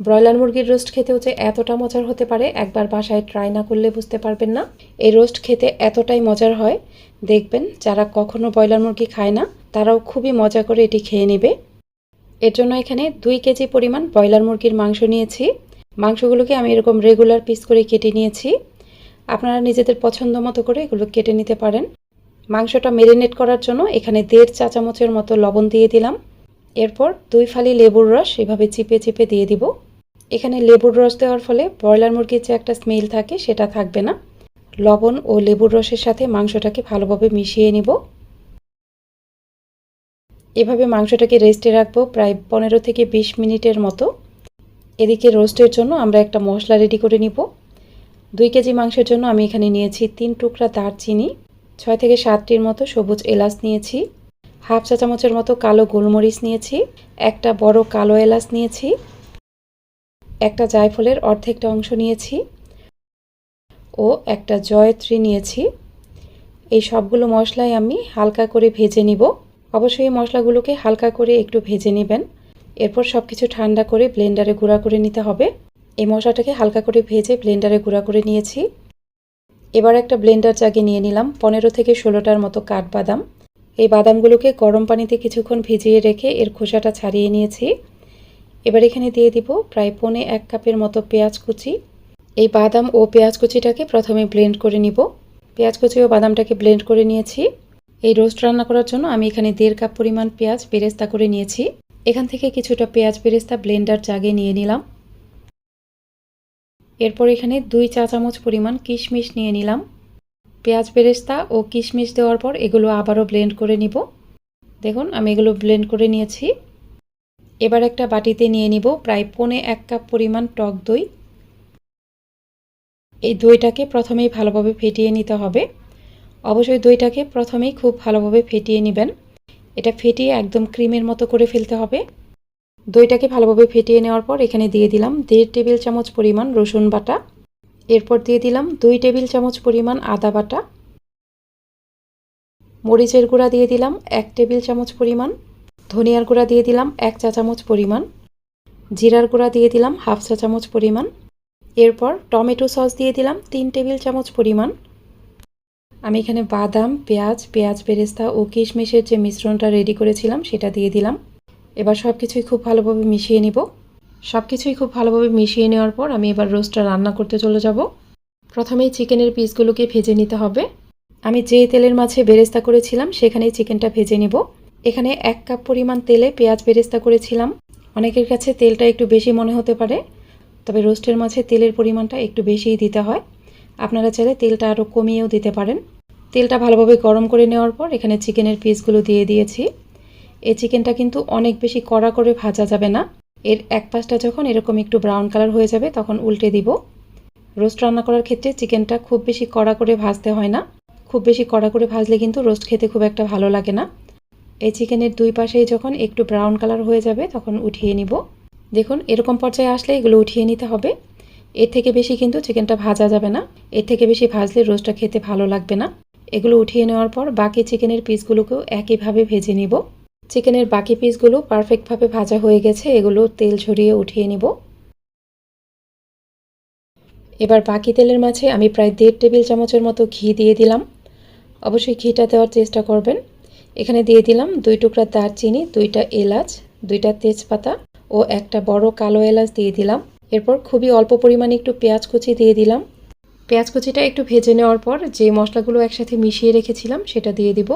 Broiler মুরগির roast খেতেও যে এতটা মজার হতে পারে, একবার বাসায় ট্রাই না করলে বুঝতে পারবেন না। এই রোস্ট খেতে এতটাই মজার হয়। দেখবেন যারা কখনো ব্রয়লার মুরগি খায় না, তারাও খুবই মজা করে এটি খেয়ে নেবে। এর জন্য এখানে দুই কেজি পরিমাণ ব্রয়লার মুরগির মাংস নিয়েছি। মাংসগুলোকে আমি এরকম রেগুলার পিস করে কেটে নিয়েছি। আপনারা নিজেদের পছন্দ মতো করে এগুলো কেটে নিতে পারেন। মাংসটা মেরিনেট করার জন্য এখানে দেড় চা চামচের মতো লবণ দিয়ে দিলাম। এরপর দুই ফালি লেবুর রস এভাবে চিপে চিপে দিয়ে দিব। এখানে লেবুর রস দেওয়ার ফলে ব্রয়লার মুরগির যে একটা স্মেল থাকে, সেটা থাকবে না। লবণ ও লেবুর রসের সাথে মাংসটাকে ভালোভাবে মিশিয়ে নিব। এভাবে মাংসটাকে রেস্টে রাখব প্রায় পনেরো থেকে বিশ মিনিটের মতো। এদিকে রোস্টের জন্য আমরা একটা মশলা রেডি করে নিব। দুই কেজি মাংসের জন্য আমি এখানে নিয়েছি তিন টুকরা দারচিনি, ছয় থেকে সাতটির মতো সবুজ এলাচ নিয়েছি, হাফ চা চামচের মতো কালো গোলমরিচ নিয়েছি, একটা বড় কালো এলাচ নিয়েছি একটা জায়ফলের অর্ধেকটা অংশ নিয়েছি ও একটা জয়ত্রী নিয়েছি। এই সবগুলো মশলাই আমি হালকা করে ভেজে নিব। অবশ্যই এই মশলাগুলোকে হালকা করে একটু ভেজে নেবেন। এরপর সব কিছু ঠান্ডা করে ব্লেন্ডারে গুঁড়া করে নিতে হবে। এই মশলাটাকে হালকা করে ভেজে ব্লেন্ডারে গুঁড়া করে নিয়েছি। এবার একটা ব্লেন্ডার জাগে নিয়ে নিলাম পনেরো থেকে ষোলোটার মতো কাঠবাদাম। এই বাদামগুলোকে গরম পানিতে কিছুক্ষণ ভিজিয়ে রেখে এর খোসাটা ছাড়িয়ে নিয়েছি। এবার এখানে দিয়ে দিব প্রায় পনে এক কাপের মতো পেঁয়াজ কুচি। এই বাদাম ও পেঁয়াজ কুচিটাকে প্রথমে ব্লেন্ড করে নিব। পেঁয়াজ কুচি ও বাদামটাকে ব্লেন্ড করে নিয়েছি। এই রোস্ট রান্না করার জন্য আমি এখানে দেড় কাপ পরিমাণ পেঁয়াজ বেরেস্তা করে নিয়েছি। এখান থেকে কিছুটা পেঁয়াজ বেরেস্তা ব্লেন্ডার জাগে নিয়ে নিলাম। এরপর এখানে দুই চা চামচ পরিমাণ কিশমিশ নিয়ে নিলাম। পেঁয়াজ বেরেস্তা ও কিশমিশ দেওয়ার পর এগুলো আবারও ব্লেন্ড করে নিব। দেখুন, আমি এগুলো ব্লেন্ড করে নিয়েছি। এবার একটা বাটিতে নিয়ে নিব প্রায় পৌনে এক কাপ পরিমাণ টক দই। এই দইটাকে প্রথমেই ভালোভাবে ফেটিয়ে নিতে হবে। অবশ্যই দইটাকে প্রথমেই খুব ভালোভাবে ফেটিয়ে নেবেন। এটা ফেটিয়ে একদম ক্রিমের মতো করে ফেলতে হবে। দইটাকে ভালোভাবে ফেটিয়ে নেওয়ার পর এখানে দিয়ে দিলাম দেড় টেবিল চামচ পরিমাণ রসুন বাটা। এরপর দিয়ে দিলাম দুই টেবিল চামচ পরিমাণ আদা বাটা। মরিচের গুঁড়া দিয়ে দিলাম এক টেবিল চামচ পরিমাণ ধনিয়ার গুঁড়া দিয়ে দিলাম এক চা চামচ পরিমাণ, জিরার গুঁড়া দিয়ে দিলাম হাফ চা চামচ পরিমাণ, এরপর টমেটো সস দিয়ে দিলাম তিন টেবিল চামচ পরিমাণ। আমি এখানে বাদাম, পেঁয়াজ পেঁয়াজ বেরেস্তা ও কিশমিশের যে মিশ্রণটা রেডি করেছিলাম সেটা দিয়ে দিলাম। এবার সব কিছুই খুব ভালোভাবে মিশিয়ে নিব। সব কিছুই খুব ভালোভাবে মিশিয়ে নেওয়ার পর আমি এবার রোস্টটা রান্না করতে চলে যাব। প্রথমেই চিকেনের পিসগুলোকে ভেজে নিতে হবে। আমি যে তেলের মাঝে বেরেস্তা করেছিলাম সেখানেই চিকেনটা ভেজে নেব। এখানে এক কাপ পরিমাণ তেলে পেঁয়াজ বেরেস্তা করেছিলাম। অনেকের কাছে তেলটা একটু বেশি মনে হতে পারে, তবে রোস্টের মাঝে তেলের পরিমাণটা একটু বেশিই দিতে হয়। আপনারা চাইলে তেলটা আরও কমিয়েও দিতে পারেন। তেলটা ভালোভাবে গরম করে নেওয়ার পর এখানে চিকেনের পিসগুলো দিয়ে দিয়েছি। এই চিকেনটা কিন্তু অনেক বেশি কড়া করে ভাজা যাবে না। এর এক পাশটা যখন এরকম একটু ব্রাউন কালার হয়ে যাবে, তখন উল্টে দিব। রোস্ট রান্না করার ক্ষেত্রে চিকেনটা খুব বেশি কড়া করে ভাজতে হয় না। খুব বেশি কড়া করে ভাজলে কিন্তু রোস্ট খেতে খুব একটা ভালো লাগে না। এই চিকেনের দুই পাশেই যখন একটু ব্রাউন কালার হয়ে যাবে, তখন উঠিয়ে নিব। দেখুন, এরকম পর্যায়ে আসলে এগুলো উঠিয়ে নিতে হবে। এর থেকে বেশি কিন্তু চিকেনটা ভাজা যাবে না। এর থেকে বেশি ভাজলে রোস্টটা খেতে ভালো লাগবে না। এগুলো উঠিয়ে নেওয়ার পর বাকি চিকেনের পিসগুলোকেও একইভাবে ভেজে নিব। চিকেনের বাকি পিসগুলো পারফেক্টভাবে ভাজা হয়ে গেছে, এগুলো তেল ঝরিয়ে উঠিয়ে নিব। এবার বাকি তেলের মাঝে আমি প্রায় দেড় টেবিল চামচের মতো ঘি দিয়ে দিলাম। অবশ্যই ঘিটা দেওয়ার চেষ্টা করবেন। এখানে দিয়ে দিলাম দুই টুকরা দারচিনি, দুইটা এলাচ, দুইটা তেজপাতা ও একটা বড় কালো এলাচ দিয়ে দিলাম। এরপর খুবই অল্প পরিমাণে একটু পেঁয়াজ কুচি দিয়ে দিলাম। পেঁয়াজ কুচিটা একটু ভেজে নেওয়ার পর যে মশলাগুলো একসাথে মিশিয়ে রেখেছিলাম সেটা দিয়ে দিব।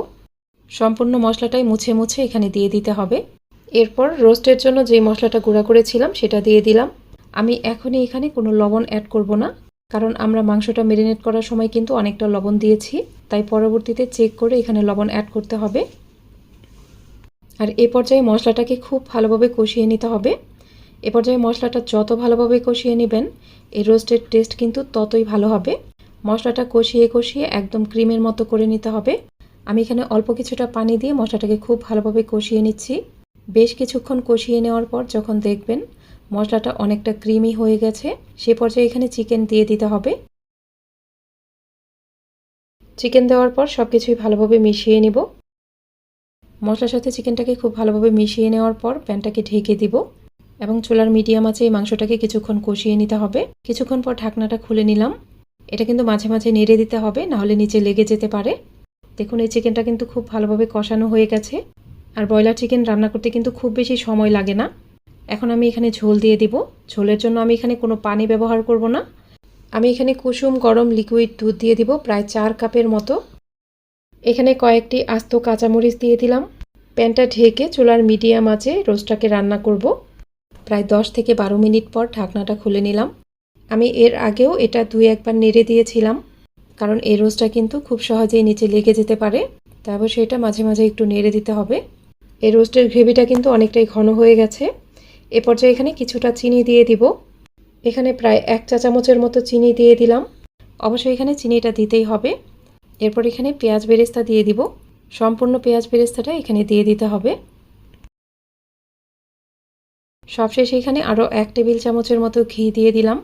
সম্পূর্ণ মশলাটাই মুছে মুছে এখানে দিয়ে দিতে হবে। এরপর রোস্টের জন্য যে মশলাটা গুঁড়া করেছিলাম সেটা দিয়ে দিলাম। আমি এখনই এখানে কোনো লবণ অ্যাড করব না, কারণ আমরা মাংসটা মেরিনেট করার সময় কিন্তু অনেকটা লবণ দিয়েছি। তাই পরবর্তীতে চেক করে এখানে লবণ অ্যাড করতে হবে। আর এ পর্যায়ে মশলাটাকে খুব ভালোভাবে কষিয়ে নিতে হবে। এ পর্যায়ে মশলাটা যত ভালোভাবে কষিয়ে নেবেন, এই রোস্টের টেস্ট কিন্তু ততই ভালো হবে। মশলাটা কষিয়ে কষিয়ে একদম ক্রিমের মতো করে নিতে হবে। আমি এখানে অল্প কিছুটা পানি দিয়ে মশলাটাকে খুব ভালোভাবে কষিয়ে নিচ্ছি। বেশ কিছুক্ষণ কষিয়ে নেওয়ার পর যখন দেখবেন মশলাটা অনেকটা ক্রিমি হয়ে গেছে, সে পর্যায়ে এখানে চিকেন দিয়ে দিতে হবে। চিকেন দেওয়ার পর সব কিছুই ভালোভাবে মিশিয়ে নিব। মশলার সাথে চিকেনটাকে খুব ভালোভাবে মিশিয়ে নেওয়ার পর প্যানটাকে ঢেকে দিব এবং চুলার মিডিয়াম আছে এই মাংসটাকে কিছুক্ষণ কষিয়ে নিতে হবে। কিছুক্ষণ পর ঢাকনাটা খুলে নিলাম। এটা কিন্তু মাঝে মাঝে নেড়ে দিতে হবে, নাহলে নিচে লেগে যেতে পারে। দেখুন, এই চিকেনটা কিন্তু খুব ভালোভাবে কষানো হয়ে গেছে। আর ব্রয়লার চিকেন রান্না করতে কিন্তু খুব বেশি সময় লাগে না। এখন আমি এখানে ঝোল দিয়ে দিব। ঝোলের জন্য আমি এখানে কোনো পানি ব্যবহার করব না। আমি এখানে কুসুম গরম লিকুইড দুধ দিয়ে দিব, প্রায় চার কাপের মতো। এখানে কয়েকটি আস্ত কাঁচামরিচ দিয়ে দিলাম। প্যানটা ঢেকে চুলার মিডিয়াম আছে রোস্টটাকে রান্না করব। প্রায় দশ থেকে বারো মিনিট পর ঢাকনাটা খুলে নিলাম। আমি এর আগেও এটা দুই একবার নেড়ে দিয়েছিলাম, কারণ এই রোস্টটা কিন্তু খুব সহজেই নিচে লেগে যেতে পারে, তাই অবশ্যই এটা মাঝে মাঝে একটু নেড়ে দিতে হবে। এই রোস্টের গ্রেভিটা কিন্তু অনেকটাই ঘন হয়ে গেছে। এ পর্যায়ে এখানে কিছুটা চিনি দিয়ে দিব। এখানে প্রায় এক চা চামচের মতো চিনি দিয়ে দিলাম। অবশ্যই এখানে চিনিটা দিতেই হবে। এরপর এখানে পেঁয়াজ বেরেস্তা দিয়ে দিব। সম্পূর্ণ পেঁয়াজ বেরেস্তাটা এখানে দিয়ে দিতে হবে। সবশেষে এখানে আরও এক টেবিল চামচের মতো ঘি দিয়ে দিলাম।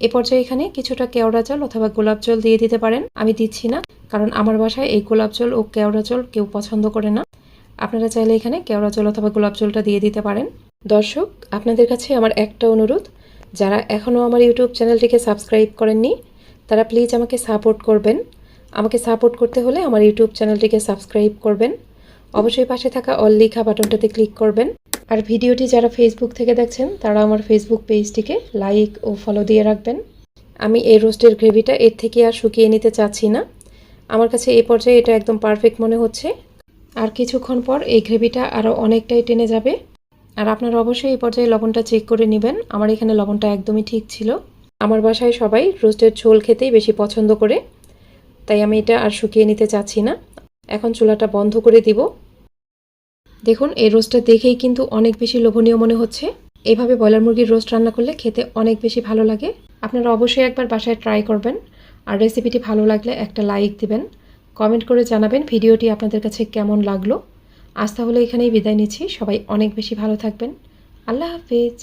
এ পর্যায়ে এখানে কিছুটা কেওড়া জল অথবা গোলাপ জল দিয়ে দিতে পারেন। আমি দিচ্ছি না, কারণ আমার বাসায় এই গোলাপ জল ও কেওড়া জল কেউ পছন্দ করে না। আপনারা চাইলে এখানে কেওড়া জল অথবা গোলাপ জলটা দিয়ে দিতে পারেন। দর্শক, আপনাদের কাছে আমার একটা অনুরোধ। যারা এখনও আমার ইউটিউব চ্যানেলটিকে সাবস্ক্রাইব করেননি, তারা প্লিজ আমাকে সাপোর্ট করবেন। আমাকে সাপোর্ট করতে হলে আমার ইউটিউব চ্যানেলটিকে সাবস্ক্রাইব করবেন। অবশ্যই পাশে থাকা অল লিখা বাটনটাতে ক্লিক করবেন। আর ভিডিওটি যারা ফেসবুক থেকে দেখছেন, তারা আমার ফেসবুক পেজটিকে লাইক ও ফলো দিয়ে রাখবেন। আমি এই রোস্টের গ্রেভিটা এর থেকে আর শুকিয়ে নিতে চাচ্ছি না। আমার কাছে এই পর্যায়ে এটা একদম পারফেক্ট মনে হচ্ছে। আর কিছুক্ষণ পর এই গ্রেভিটা আরও অনেকটাই টেনে যাবে। আর আপনারা অবশ্যই এই পর্যায়ে লবণটা চেক করে নেবেন। আমার এখানে লবণটা একদমই ঠিক ছিল। আমার বাসায় সবাই রোস্টের ঝোল খেতেই বেশি পছন্দ করে। তাই আমি এটা আর শুকিয়ে নিতে চাচ্ছি না। এখন চুলাটা বন্ধ করে দিব। দেখুন, এই রোস্টটা দেখেই কিন্তু অনেক বেশি লোভনীয় মনে হচ্ছে। এভাবে ব্রয়লার মুরগির রোস্ট রান্না করলে খেতে অনেক বেশি ভালো লাগে। আপনারা অবশ্যই একবার বাসায় ট্রাই করবেন। আর রেসিপিটি ভালো লাগলে একটা লাইক দিবেন। কমেন্ট করে জানাবেন ভিডিওটি আপনাদের কাছে কেমন লাগল। আজ তাহলে এখানেই বিদায় নিচ্ছি। সবাই অনেক বেশি ভালো থাকবেন। আল্লাহ হাফিজ।